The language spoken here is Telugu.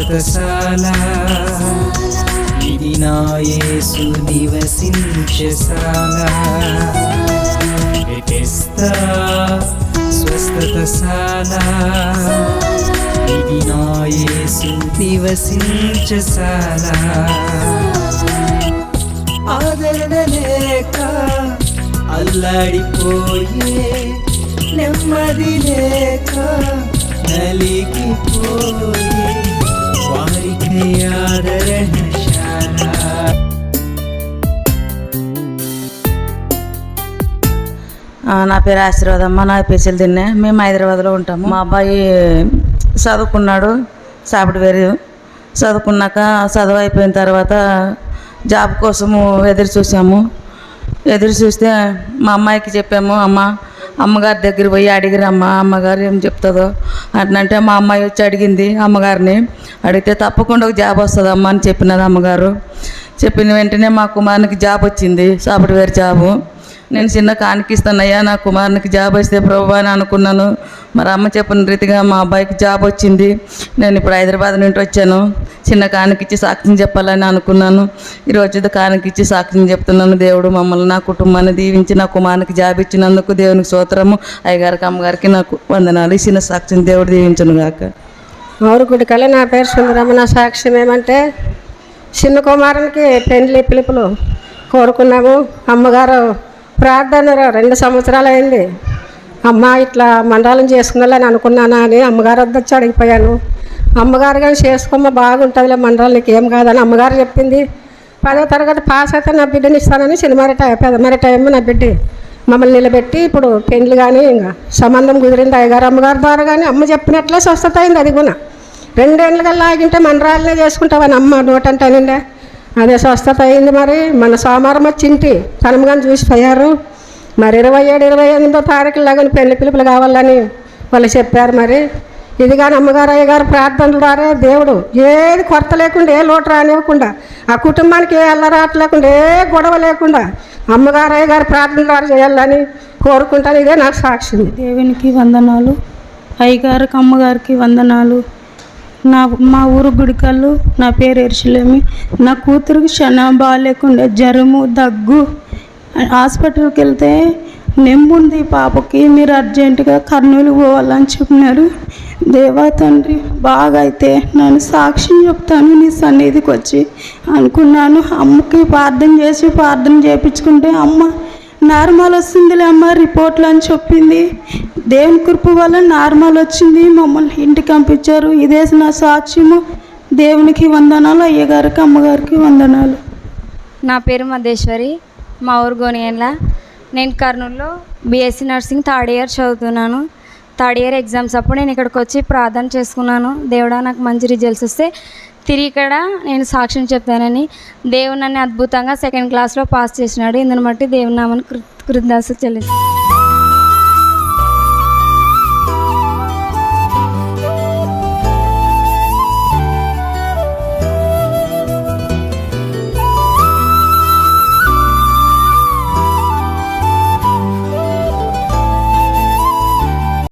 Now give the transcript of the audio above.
స్వస్థతశాల ఇది నా యేసు నివసించశాల స్వస్థతశాల ఇది నా యేసు నివసించశాల ఆదరణ లేక అల్లాడిపోయే నెమ్మది లేక నలిగిపోయే ఆదరణశాల నా పేరు ఆశీర్వాదమ్మ నా పేరు తిన్నే. మేము హైదరాబాద్లో ఉంటాము. మా అబ్బాయి చదువుకున్నాడు సాఫ్ట్వేర్ చదువుకున్నాక చదువు అయిపోయిన తర్వాత జాబ్ కోసము ఎదురు చూసాము. ఎదురు చూస్తే మా అమ్మాయికి చెప్పాము అమ్మ అమ్మగారి దగ్గర పోయి అడిగిరమ్మ అమ్మగారు ఏం చెప్తుందో? అట్లంటే మా అమ్మాయి వచ్చి అడిగింది అమ్మగారిని అడిగితే తప్పకుండా ఒక జాబ్ వస్తుందమ్మా అని చెప్పినది అమ్మగారు. చెప్పిన వెంటనే మా కుమారునికి జాబ్ వచ్చింది సాఫ్ట్వేర్ జాబు. నేను చిన్న కానికిస్తానయ్యా నా కుమారునికి జాబ్ వస్తే ప్రభు అని అనుకున్నాను. మరి అమ్మ చెప్పిన రీతిగా మా అబ్బాయికి జాబ్ వచ్చింది. నేను ఇప్పుడు హైదరాబాద్ నుండి వచ్చాను. చిన్న కానికిచ్చి సాక్ష్యం చెప్పాలని అనుకున్నాను. ఈరోజు కానికిచ్చి సాక్ష్యం చెప్తున్నాను. దేవుడు మమ్మల్ని నా కుటుంబాన్ని దీవించి నా కుమారునికి జాబ్ ఇచ్చినందుకు దేవునికి సూత్రము అయ్యగారికి అమ్మగారికి నాకు వందనాలు. చిన్న సాక్ష్యం దేవుడు దీవించను గాక ఊరు గుడికల్లి నా పేరు సుందరమ్మ సాక్ష్యం ఏమంటే చిన్న కుమారునికి పెండ్లి పిలుపులు కోరుకున్నాము. అమ్మగారు ప్రార్థన రెండు సంవత్సరాలు అయింది అమ్మ ఇట్లా మండలం చేసుకున్నాలని అనుకున్నానా అని అమ్మగారు వద్ద వచ్చి అడిగిపోయాను. అమ్మగారు కానీ చేసుకోమ్మ బాగుంటుందిలే మండలానికి ఏం కాదని అమ్మగారు చెప్పింది. పదో తరగతి పాస్ అయితే నా బిడ్డని ఇస్తానని సినిమారి టైం పెదమరి టైం నా బిడ్డ. మమ్మల్ని నిలబెట్టి ఇప్పుడు పెండ్లు కానీ ఇంకా సంబంధం కుదిరింది. అయ్యగారు అమ్మగారి ద్వారా కానీ అమ్మ చెప్పినట్లే స్వస్థత అయింది అది కూడా. రెండేళ్ళ లాగింటే మన రాళ్ళనే చేసుకుంటావని అమ్మ నోటంటానండే. అదే స్వస్థత అయింది మరి. మన సోమవారం వచ్చి ఇంటి తనముగాని చూసిపోయారు. మరి ఇరవై ఏడు ఇరవై ఎనిమిదో తారీఖు లాగా పెళ్ళి పిలుపులు కావాలని వాళ్ళు చెప్పారు మరి. ఇది కానీ అమ్మగారు అయ్యగారు ప్రార్థనలు ద్వారా దేవుడు ఏది కొరత లేకుండా ఏ లోటు రానివ్వకుండా ఆ కుటుంబానికి ఏ అల్లరాట లేకుండా ఏ గొడవ లేకుండా అమ్మగారు అయ్యగారు ప్రార్థన ద్వారా చేయాలని కోరుకుంటాను. ఇదే నాకు సాక్షి. దేవునికి వందనాలు. అయ్యగారికి అమ్మగారికి వందనాలు. నా మా ఊరు గుడికల్లు నా పేరు ఎరుసలేమి నా కూతురుకి క్షణ బాగాలేకుండా జ్వరము దగ్గు. హాస్పిటల్కి వెళ్తే నెమ్ముంది పాపకి మీరు అర్జెంటుగా కర్నూలు పోవాలని చెప్పినారు. దేవా తండ్రి బాగా అయితే నన్ను సాక్ష్యం చెప్తాను నీ సన్నిధికి వచ్చి అనుకున్నాను అమ్మకి ప్రార్థన చేసి ప్రార్థన చేయించుకుంటే అమ్మ నార్మల్ వస్తుందిలే అమ్మ రిపోర్ట్లు అని చెప్పింది. దేవుని కృప వల్ల నార్మల్ వచ్చింది. మమ్మల్ని ఇంటికి పంపించారు. ఇదే నా సాక్ష్యము. దేవునికి వందనాలు అయ్యగారికి అమ్మగారికి వందనాలు. నా పేరు మధేశ్వరి మా ఊరు గోనియన్ల నేను కర్నూలులో బీఎస్సీ నర్సింగ్ థర్డ్ ఇయర్ చదువుతున్నాను. థర్డ్ ఇయర్ ఎగ్జామ్స్ అప్పుడు నేను ఇక్కడికి వచ్చి ప్రార్థన చేసుకున్నాను. దేవుడా నాకు మంచి రిజల్ట్స్ వస్తే తిరిగి ఇక్కడ నేను సాక్ష్యం చెప్పానని. దేవుడు నన్ను అద్భుతంగా సెకండ్ క్లాస్లో పాస్ చేసినాడు. ఇందుని బట్టి దేవునామని కృ కృతజ్ఞత చెల్లిస్తాను